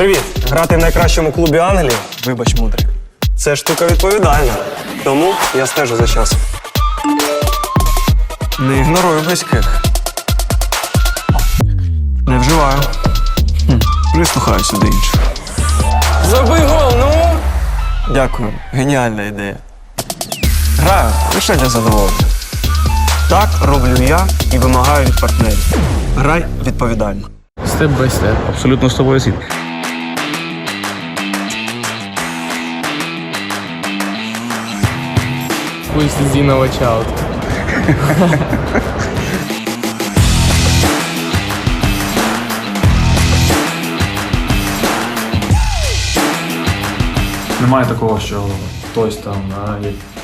Привіт! Грати в найкращому клубі Англії, вибач, мудрик. Це штука відповідальна. Тому я стежу за часом. Не ігнорую близьких. Не вживаю. Хм, Прислухаюся до інших. Забий гол, ну! Дякую, геніальна ідея. Граю лише для задоволення. Так роблю я і вимагаю від партнерів. Грай відповідально. Степ бай степ. Абсолютно з тобою згідний. Watch out. Немає такого, що хтось там а,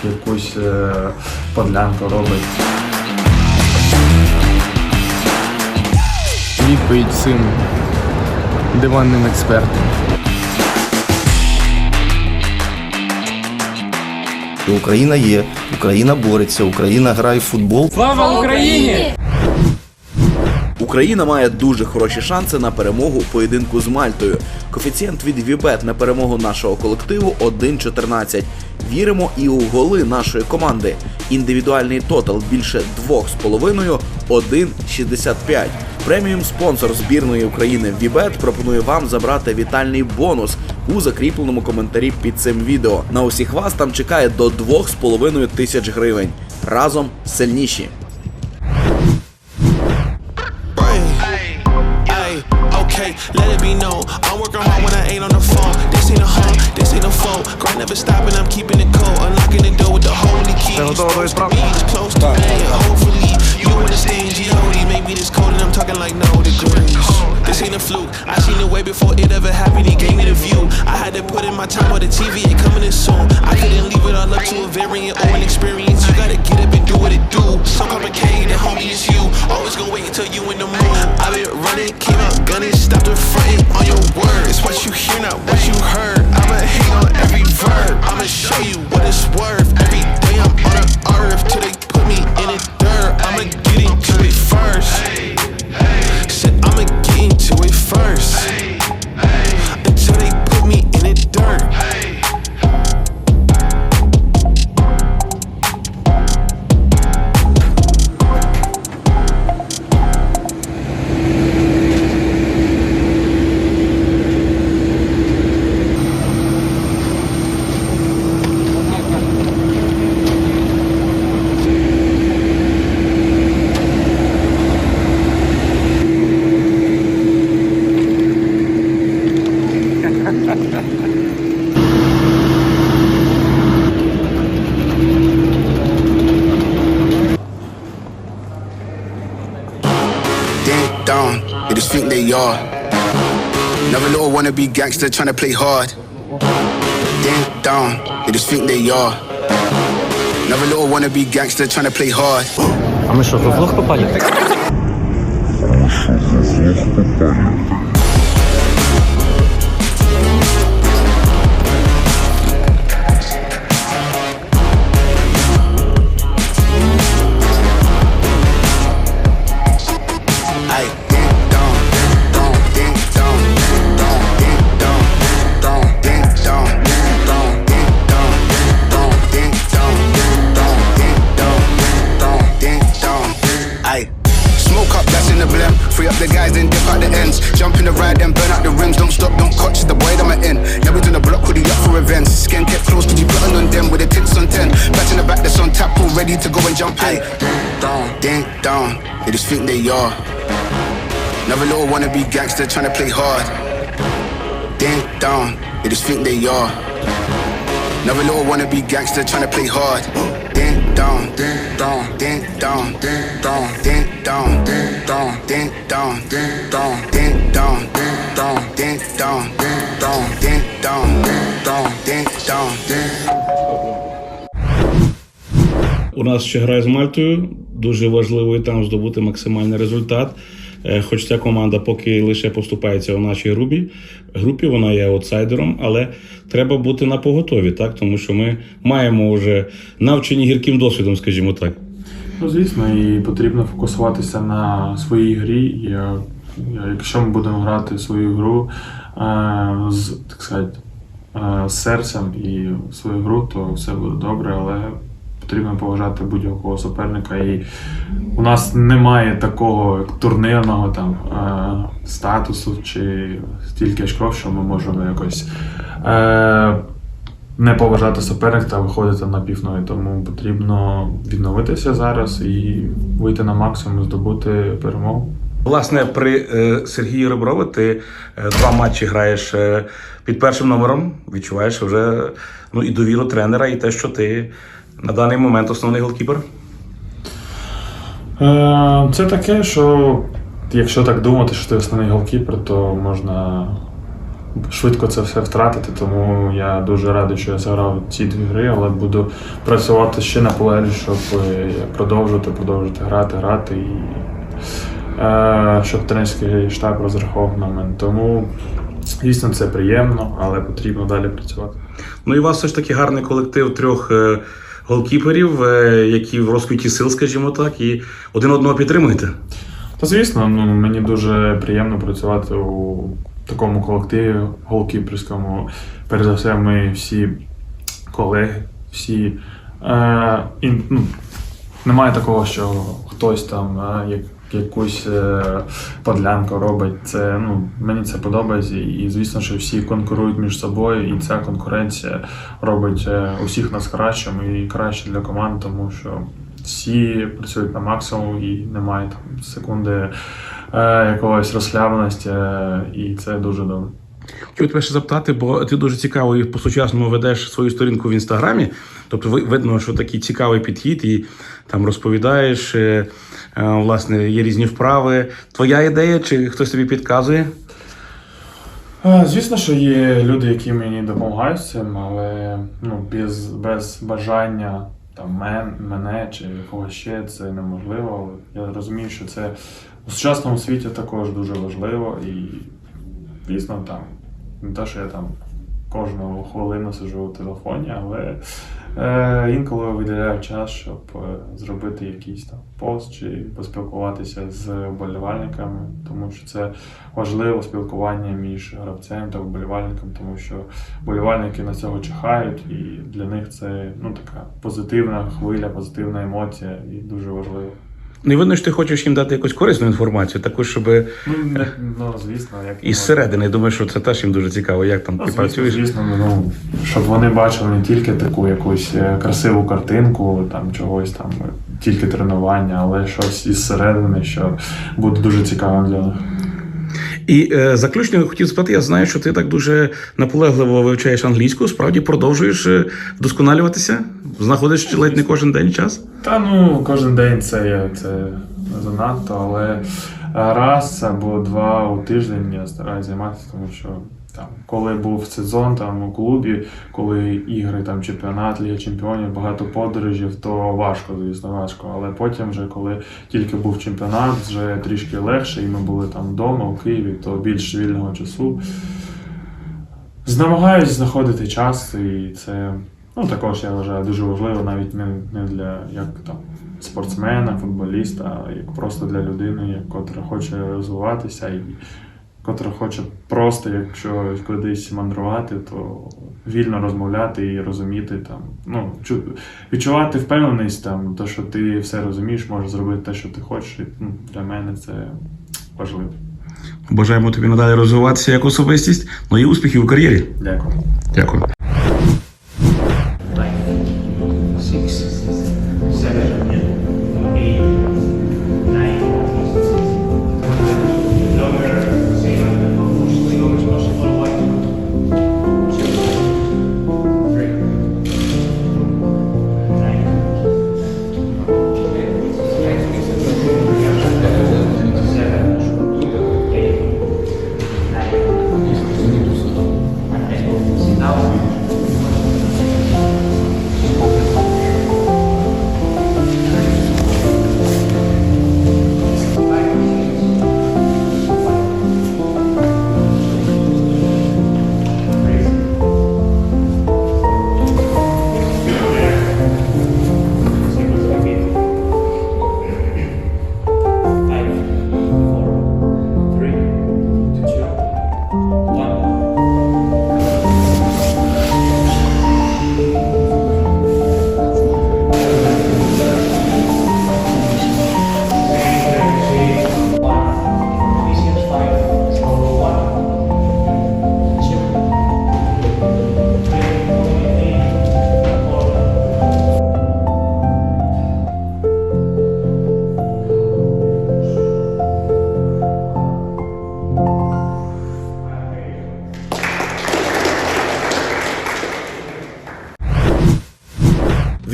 якусь е, подлянку робить. Відповідь цим диванним експертам. Україна є, Україна бореться, Україна грає в футбол. Слава Україні! Україна має дуже хороші шанси на перемогу у поєдинку з Мальтою. Коефіцієнт від Вібет на перемогу нашого колективу 1,14. Віримо і у голи нашої команди. Індивідуальний тотал більше 2,5 – 1,65. Преміум спонсор збірної України Вібет пропонує вам забрати вітальний бонус у закріпленому коментарі під цим відео. На усіх вас там чекає до 2,5 тисяч гривень. Разом сильніші. Let it be known. I'm working hard when I ain't on the phone. This ain't a home, this ain't a phone. Grind never stopping, I'm keeping it cold. Unlocking the door with the holy key. Supposed to be this close to me, hopefully. You understand, G.O.D. Make me this cold and I'm talking like no degrees. This ain't a fluke. I seen it way before it ever happened. He gave me the view. I had to put in my time on the TV. It coming in soon. I couldn't leave it all up to a variant or an experience. You gotta get up and do what it do. So complicated, homie, it's you. Always gonna wait until you in the mood. I been running, came out gunning, stopped the fronting on your words. It's what you hear, not what you heard. I'ma hang on every verb. I'ma show you what it's worth. Every day I'm on the earth till they I'ma get into it first. Another little wannabe gangster trying to play hard. Ding dong, they just think they are. Another little wannabe gangster trying to play hard. А ми що, в влог попали? Ready to go and jump in. Ding dong, ding dong. They just think they are. Another little wannabe gangster trying to play hard. Ding dong, they just think they are. Another little wannabe gangster trying to play hard. Ding dong, ding dong, ding dong, ding dong, ding dong, ding dong, ding dong, ding dong, ding dong, ding dong, ding dong, ding dong, ding dong, ding dong, ding dong, ding У нас ще грає з Мальтою. Дуже важливо і там здобути максимальний результат. Е, Хоч ця команда поки лише поступається у нашій групі, групі вона є аутсайдером, але треба бути на поготові, так тому що ми маємо вже навчені гірким досвідом, скажімо так. Ну, звісно, і потрібно фокусуватися на своїй грі якщо ми будемо грати свою гру е, з так сказати, е, серцем і свою гру, то все буде добре, але потрібно поважати будь-якого суперника. І у нас немає такого турнірного там е, статусу чи стільки очков, що ми можемо якось. Е, не поважати суперника та виходити на півної, тому потрібно відновитися зараз і вийти на максимум, здобути перемогу. Власне, при е, Сергію Реброві ти два матчі граєш під першим номером. Відчуваєш вже ну, і довіру тренера, і те, що ти на даний момент основний голкіпер. Е, Це таке, що якщо так думати, що ти основний голкіпер, то можна швидко це все втратити. Тому я дуже радий, що я заграв ці дві гри, але буду працювати ще на наполегливо, щоб е, продовжувати, продовжувати грати, грати і е, щоб тренерський штаб розраховував на мене. Тому, звісно, це приємно, але потрібно далі працювати. Ну і у вас все ж таки гарний колектив трьох голкіперів, е, які в розквіті сил, скажімо так, і один одного підтримуєте. Та звісно, ну мені дуже приємно працювати у такому колективі голкіперському. Перш за все, ми всі колеги, всі е, і, ну, немає такого, що хтось там е, як, якусь е, подлянку робить. Це ну мені це подобається, і, звісно, що всі конкурують між собою, і ця конкуренція робить е, усіх нас кращим і краще для команд, тому що всі працюють на максимум і немає там секунди е, якогось розслабленості, е, і це дуже добре. Хотів тебе ще запитати, бо ти дуже цікаво і по-сучасному ведеш свою сторінку в інстаграмі. Тобто ви- видно, що такий цікавий підхід, і там розповідаєш, е, е, власне, є різні вправи. Твоя ідея, чи хтось тобі підказує? Е, Звісно, що є люди, які мені допомагають цим, але ну, без, без бажання там, мен, мене чи когось ще це неможливо. Я розумію, що це у сучасному світі також дуже важливо і дійсно там не те, що я там кожну хвилину сиджу у телефоні, але е, інколи виділяю час, щоб е, зробити якийсь там пост чи поспілкуватися з вболівальниками, тому що це важливо спілкування між гравцем та вболівальником, тому що вболівальники на цього чекають, і для них це ну така позитивна хвиля, позитивна емоція, і дуже важливо. Ну, і видно, що ти хочеш їм дати якусь корисну інформацію, таку, щоб Ну, не, ну звісно, як із середини, думаю, що це теж їм дуже цікаво, як там Ну, ти звісно, працюєш. звісно, ну, щоб вони бачили не тільки таку якусь е, красиву картинку, там чогось там, е, тільки тренування, але щось із середини, що буде дуже цікавим для них. І е, заключно я хотів спитати, я знаю, що ти так дуже наполегливо вивчаєш англійську, справді продовжуєш е, вдосконалюватися, знаходиш ледь не кожен день час. Та ну кожен день це, це занадто, але раз або два у тиждень я стараюся займатися, тому що там, коли був сезон там у клубі, коли ігри, там чемпіонат, Ліга Чемпіонів, багато подорожів, то важко, звісно, важко. Але потім, вже коли тільки був чемпіонат, вже трішки легше, і ми були там вдома у Києві, то більш вільного часу. Намагаюсь знаходити час, і це ну, також я вважаю дуже важливо, навіть не, для як там спортсмена, футболіста, а як просто для людини, як котра хоче розвиватися і котра хоче просто, якщо кудись мандрувати, то вільно розмовляти і розуміти там, ну чу- відчувати впевненість там, то, що ти все розумієш, можеш зробити те, що ти хочеш. І, ну, для мене це важливо. Бажаємо тобі надалі розвиватися як особистість, ну і успіхів у кар'єрі. Дякую. Дякую.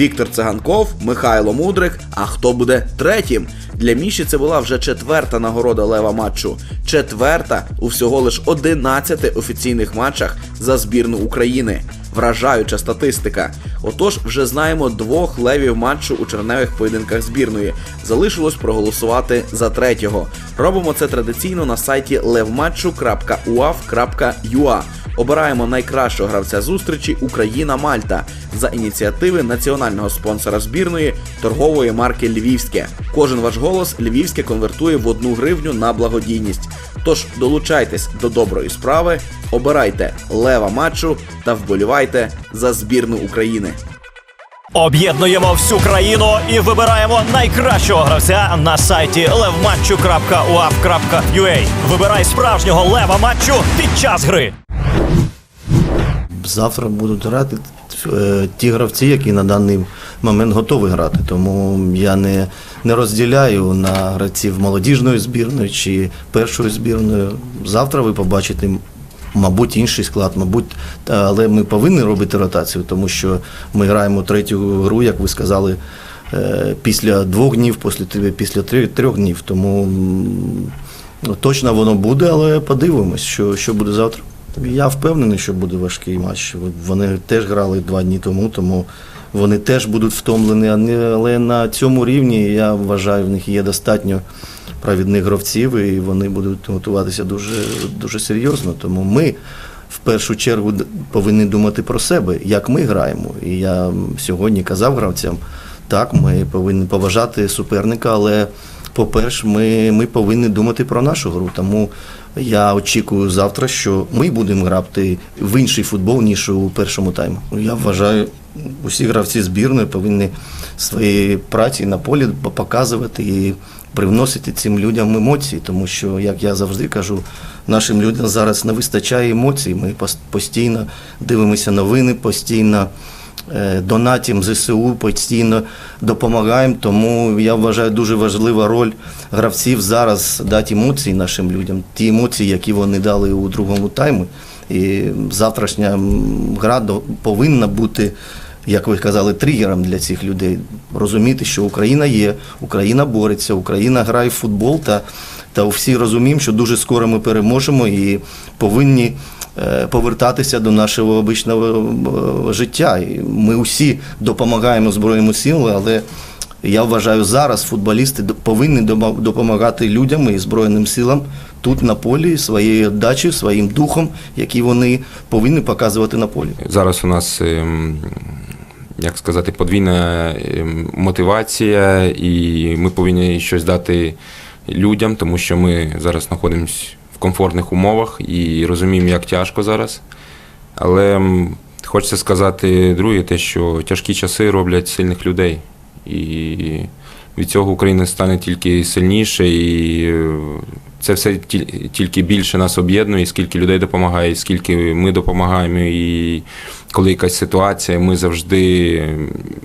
Віктор Циганков, Михайло Мудрик. А хто буде третім? Для Міші це була вже четверта нагорода лева матчу. Четверта у всього лиш 11 офіційних матчах за збірну України. Вражаюча статистика. Отож, вже знаємо двох левів матчу у черневих поєдинках збірної. Залишилось проголосувати за третього. Робимо це традиційно на сайті levmatchu.uaf.ua. Обираємо найкращого гравця зустрічі Україна Мальта за ініціативи національного спонсора збірної торгової марки Львівське. Кожен ваш голос Львівське конвертує в одну гривню на благодійність. Тож долучайтесь до доброї справи, обирайте лева матчу та вболівайте за збірну України. Об'єднуємо всю країну і вибираємо найкращого гравця на сайті levmatchu.uaf.ua. Вибирай справжнього лева матчу під час гри. Завтра будуть грати е, ті гравці, які на даний момент готові грати. Тому я не, не розділяю на гравців молодіжної збірної чи першої збірної. Завтра ви побачите, мабуть, інший склад, мабуть, але ми повинні робити ротацію, тому що ми граємо третю гру, як ви сказали, е, після двох днів, після, після трьох- днів. Тому точно воно буде, але подивимось, що, що буде завтра. Я впевнений, що буде важкий матч. Вони теж грали два дні тому, тому вони теж будуть втомлені. Але на цьому рівні я вважаю, в них є достатньо провідних гравців, і вони будуть готуватися дуже, дуже серйозно. Тому ми в першу чергу повинні думати про себе, як ми граємо. І я сьогодні казав гравцям, так, ми повинні поважати суперника, але по-перше, ми, ми повинні думати про нашу гру. Тому я очікую завтра, що ми будемо грати в інший футбол, ніж у першому таймі. Я вважаю, усі гравці збірної повинні свої праці на полі показувати і привносити цим людям емоції, тому що, як я завжди кажу, нашим людям зараз не вистачає емоцій. Ми пос- постійно дивимося новини, постійно донатім ЗСУ, постійно допомагаємо. Тому я вважаю дуже важлива роль гравців зараз дати емоції нашим людям, ті емоції, які вони дали у другому таймі. І завтрашня гра повинна бути. Як ви казали, тригером для цих людей розуміти, що Україна є, Україна бореться, Україна грає в футбол, та, та всі розуміємо, що дуже скоро ми переможемо і повинні е, повертатися до нашого обичного е, життя. І ми усі допомагаємо Збройним силам, але я вважаю, зараз футболісти повинні допомагати людям і Збройним силам тут на полі своєю віддачею, своїм духом, який вони повинні показувати на полі. Зараз у нас, ем, як сказати, подвійна ем, мотивація, і ми повинні щось дати людям, тому що ми зараз знаходимося комфортних умовах і розуміємо, як тяжко зараз. Але хочеться сказати друге, те, що тяжкі часи роблять сильних людей. І від цього Україна стане тільки сильніше, і е, це все тільки більше нас об'єднує, скільки людей допомагає, скільки ми допомагаємо. І коли якась ситуація, ми завжди,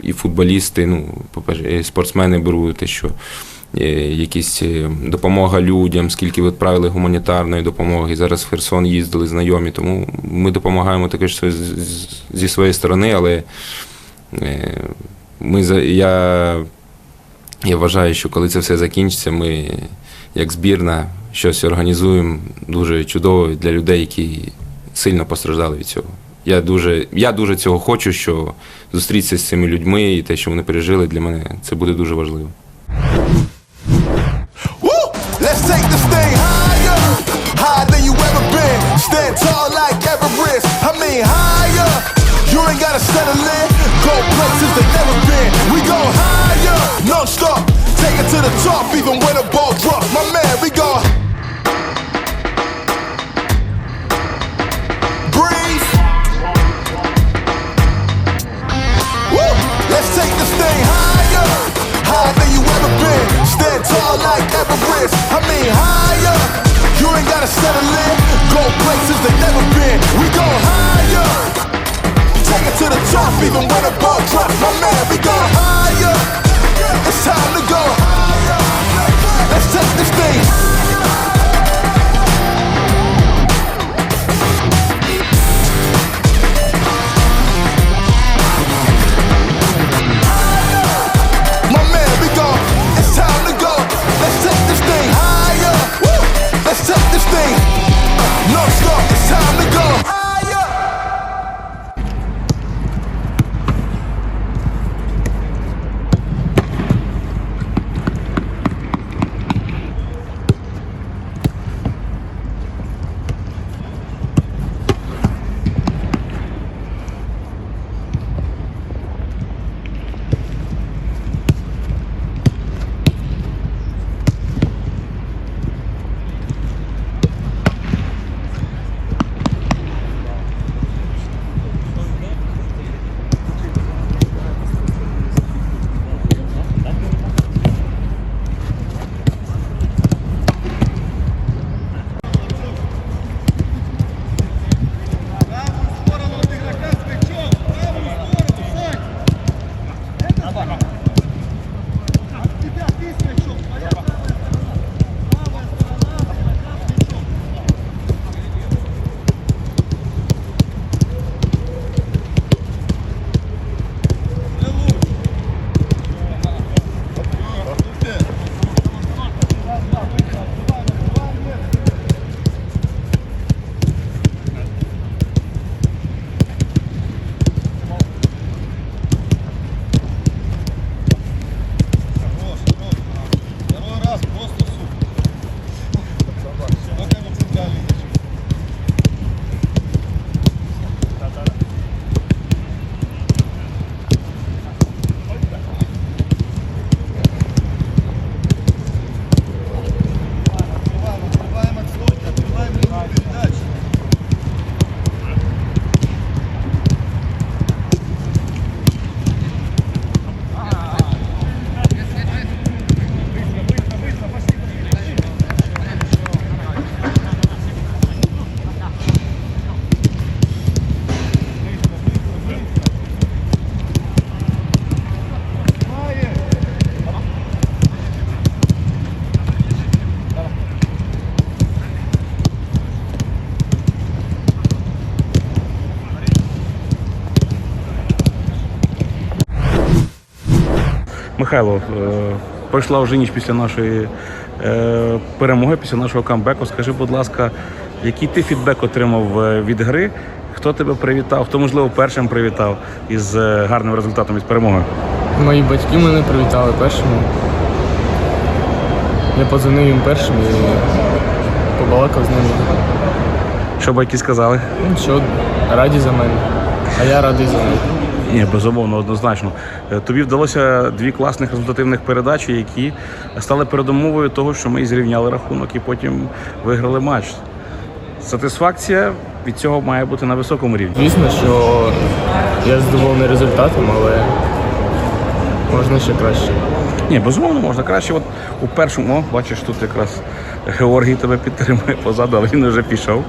і футболісти, ну, спортсмени беруть те, що якісь е, допомога людям, скільки відправили гуманітарної допомоги. Зараз в Херсон їздили знайомі, тому ми допомагаємо також зі своєї сторони, але е, ми я, я вважаю, що коли це все закінчиться, ми як збірна щось організуємо дуже чудово для людей, які сильно постраждали від цього. Я дуже, я дуже цього хочу, що зустрітися з цими людьми і те, що вони пережили, для мене це буде дуже важливо. Take this thing higher, higher than you ever been. Stand tall like Everest. I mean higher. You ain't gotta settle in. Go places they never been. We go higher, non-stop. Take it to the top, even when the ball drops. My man, we go. Stand tall like Everest. I mean higher. You ain't gotta settle in. Go places they never been. We go higher. Take it to the top, even when the ball drop. My man, we go higher. It's time to go higher. Let's take this Михайло, е, пройшла вже ніч після нашої е, перемоги, після нашого камбеку. Скажи, будь ласка, який ти фідбек отримав е, від гри? Хто тебе привітав? Хто, можливо, першим привітав із гарним результатом із перемогою? Мої батьки мене привітали першими. Я подзвонив їм першим і побалакав з ними. Що батьки сказали? Що, раді за мене. А я радий за них. Ні, безумовно, однозначно. Е, Тобі вдалося дві класних результативних передачі, які стали передумовою того, що ми зрівняли рахунок і потім виграли матч. Сатисфакція від цього має бути на високому рівні. Звісно, що я задоволений результатом, але можна ще краще. Ні, безумовно, можна краще. От у першому, о, бачиш, тут якраз Георгій тебе підтримує позаду, але він вже пішов.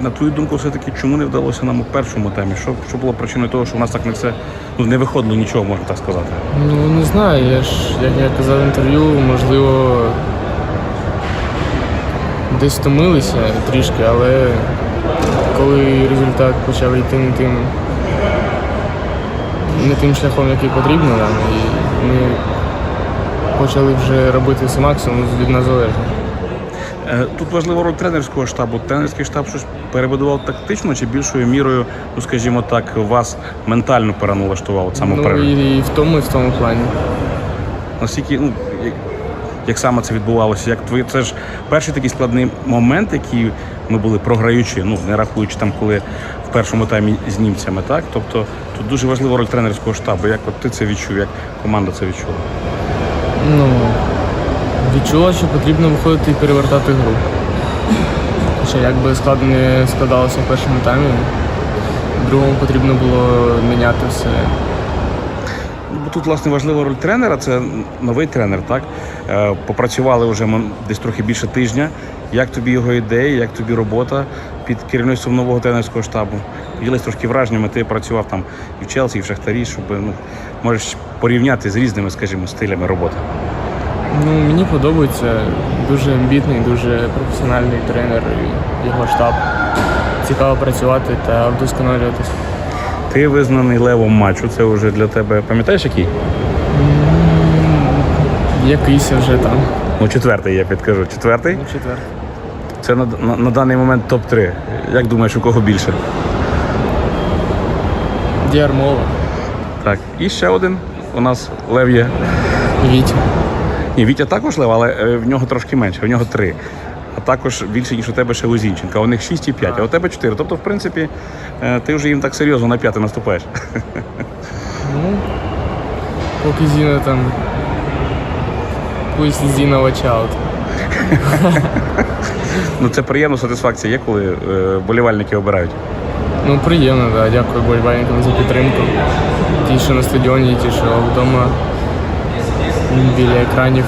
На твою думку, все-таки чому не вдалося нам у першому темі? Що, що було причиною того, що у нас так не все ну, не виходило нічого, можна так сказати. Ну не знаю, я ж, як я казав в інтерв'ю, можливо, десь втомилися трішки, але коли результат почав йти не тим, не тим шляхом, який потрібно нам, і ми почали вже робити все максимум від нас залежно. Е, Тут важлива роль тренерського штабу. Тренерський штаб щось перебудував тактично чи більшою мірою, ну скажімо так, вас ментально переналаштував от саме Ну перед. і, і в тому, і в тому плані. Наскільки, ну, як, як саме це відбувалося? Як твої, це ж перший такий складний момент, який ми були програючи, ну не рахуючи там, коли в першому таймі з німцями, так? Тобто тут дуже важлива роль тренерського штабу. Як от ти це відчув, як команда це відчула? Ну, відчула, що потрібно виходити і перевертати гру. Як би складно не складалося в першому таймі, в другому потрібно було міняти все. Ну, тут, власне, важлива роль тренера, це новий тренер, так? Е, Попрацювали вже десь трохи більше тижня. Як тобі його ідеї, як тобі робота під керівництвом нового тренерського штабу? Поділись трошки враженнями, ти працював там і в Челсі, і в Шахтарі, щоб ну, можеш порівняти з різними, скажімо, стилями роботи. Ну, мені подобається дуже амбітний, дуже професіональний тренер і його штаб. Цікаво працювати та вдосконалюватися. Ти визнаний левом матчу. Це вже для тебе, пам'ятаєш який? Якийсь вже там. Ну, четвертий, я підкажу. Четвертий? Ну, четвертий. Це на, на, на даний момент топ-3. Як думаєш, у кого більше? Діармова. Так, і ще один у нас лев є. Вітя. Ні, Вітя також лев, але е, в нього трошки менше, в нього три. А також більше, ніж у тебе ще у Зінченка. У них 6 і 5, а у тебе 4. Тобто, в принципі, е, ти вже їм так серйозно на п'яти наступаєш. Ну, поки Зіна там. Пусть Зіна out. Ну це приємна сатисфакція є, коли е, болівальники обирають. Ну, приємно, да. Дякую болівальникам за підтримку. Ті, що на стадіоні, ті, що вдома біля екранів.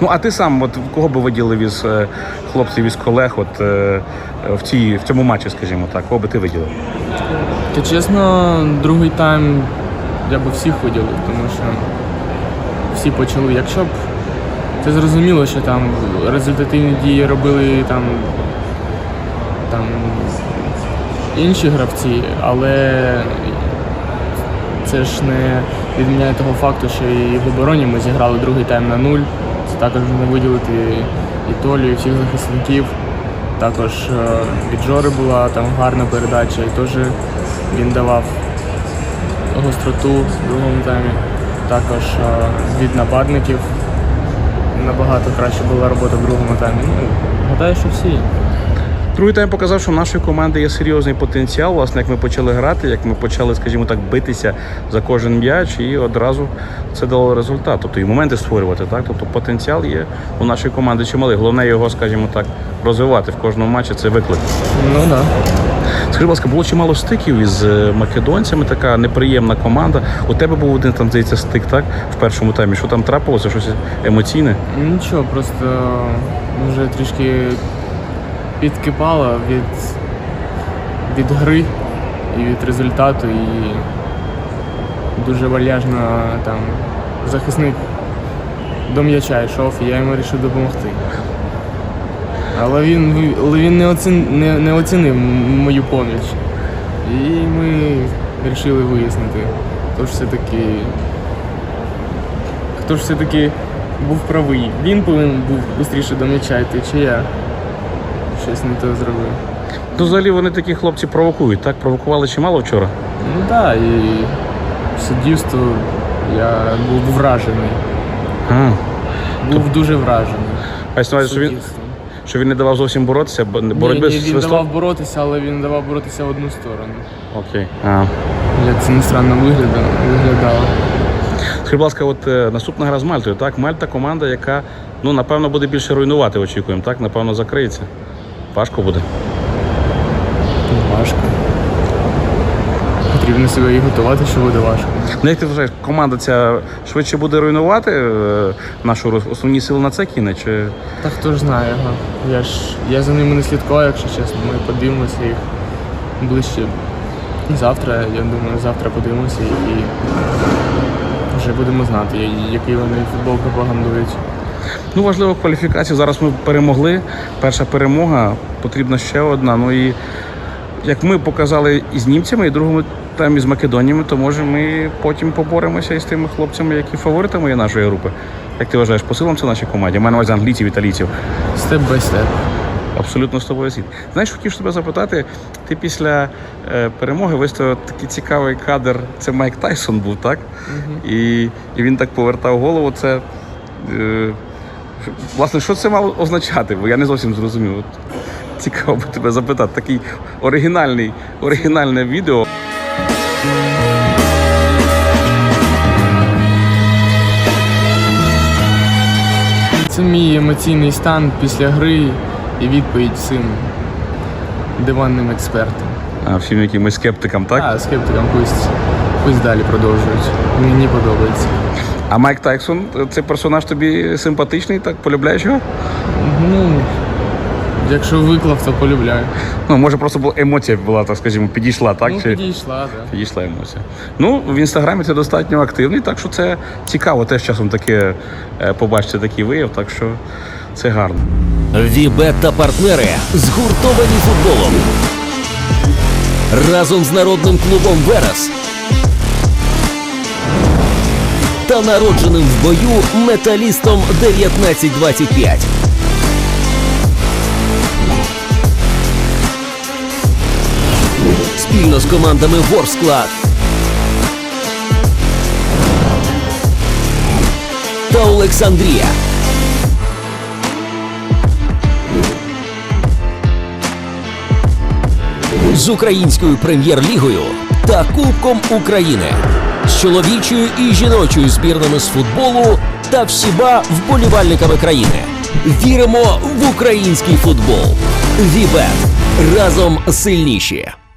Ну а ти сам, от кого би виділив із е, хлопців із колег, от е, в цій в цьому матчі, скажімо так, кого би ти виділив? Та чесно, другий тайм я би всіх виділив, тому що всі почали. Якщо б це зрозуміло, що там результативні дії робили там, там інші гравці, але це ж не відміняє того факту, що і в обороні ми зіграли другий тайм на нуль. Це також не виділити і Толю, і всіх захисників. Також е, від Жори була там гарна передача, і теж він давав гостроту в другому таймі. Також е, від нападників набагато краще була робота в другому таймі. Ну, гадаю, що всі. Другий тайм показав, що в нашої команди є серйозний потенціал. Власне, як ми почали грати, як ми почали, скажімо так, битися за кожен м'яч, і одразу це дало результат. Тобто і моменти створювати, так? Тобто потенціал є у нашої команди чималий. Головне його, скажімо так, розвивати в кожному матчі. Це виклик. Ну так. Да. Скажи, будь ласка, було чимало стиків із е, македонцями, така неприємна команда. У тебе був один там здається стик, так? В першому таймі. Що там трапилося? Щось емоційне? Нічого, просто вже трішки підкипало від, від гри і від результату, і дуже вальяжно там захисник до м'яча йшов, і я йому вирішив допомогти. Але він, він не, оцін, не, не оцінив мою поміч. І ми вирішили вияснити. Тож все-таки хто ж все-таки був правий. Він повинен був швидше до м'яча йти, чи я щось не то зробив. Ну, взагалі вони такі хлопці провокують, так? Провокували чимало вчора. Ну так, і суддівство я був вражений. А. Був дуже вражений. А що він, що він не давав зовсім боротися, бо- боротьби ні, ні, він давав боротися, але він давав боротися в одну сторону. Окей. А. Як це не странно виглядало. виглядало. Скажіть, будь ласка, от е, наступна гра з Мальтою, так? Мальта команда, яка, ну, напевно, буде більше руйнувати, очікуємо, так? Напевно, закриється. Важко буде. Важко. Потрібно себе і готувати, що буде важко. Ну, як ти вважаєш, команда ця швидше буде руйнувати е, нашу основні сили на це кине? Чи Та хто ж знає, ага. Я ж я за ними не слідкував, якщо чесно. Ми подивимося їх ближче. Завтра, я думаю, завтра подивимося і вже будемо знати, який вони футбол пропагандують. Ну важливо кваліфікацію? Зараз ми перемогли. Перша перемога, потрібна ще одна. Ну і як ми показали і з німцями, і другому там із Македоніями, то може ми потім поборемося із тими хлопцями, які фаворитами є нашої групи. Як ти вважаєш, по силам це нашій команді? Мене на увазі англійців, італійців. Степ бай степ. Абсолютно з тобою згід. Знаєш, хотів тебе запитати, ти після е, перемоги виставив такий цікавий кадр. Це Майк Тайсон був, так? І, і він так повертав голову. Це е, власне, що це мало означати? Бо я не зовсім зрозумів. От, цікаво би тебе запитати. Такий оригінальний, оригінальне відео. Це мій емоційний стан після гри і відповідь цим диванним експертам. А, всім якимось скептикам, так? А, скептикам пусть, пусть далі продовжують. Мені подобається. А Майк Тайсон, цей персонаж тобі симпатичний, так полюбляєш його? Ну, якщо виклав, то полюбляю. Ну, може, просто була емоція була, так скажімо, підійшла, так? ну, Чи- підійшла, так. Підійшла емоція. Ну, в інстаграмі це достатньо активний, так що це цікаво теж часом таке е, побачити такий вияв, так що це гарно. Вібет та партнери згуртовані футболом. Разом з народним клубом Верес та народженим в бою металістом 1925. Спільно з командами Ворсклад та Олександрія. з українською прем'єр-лігою та Кубком України, чоловічою і жіночою збірними з футболу та всіма вболівальниками країни. Віримо в український футбол. Вібет разом сильніші.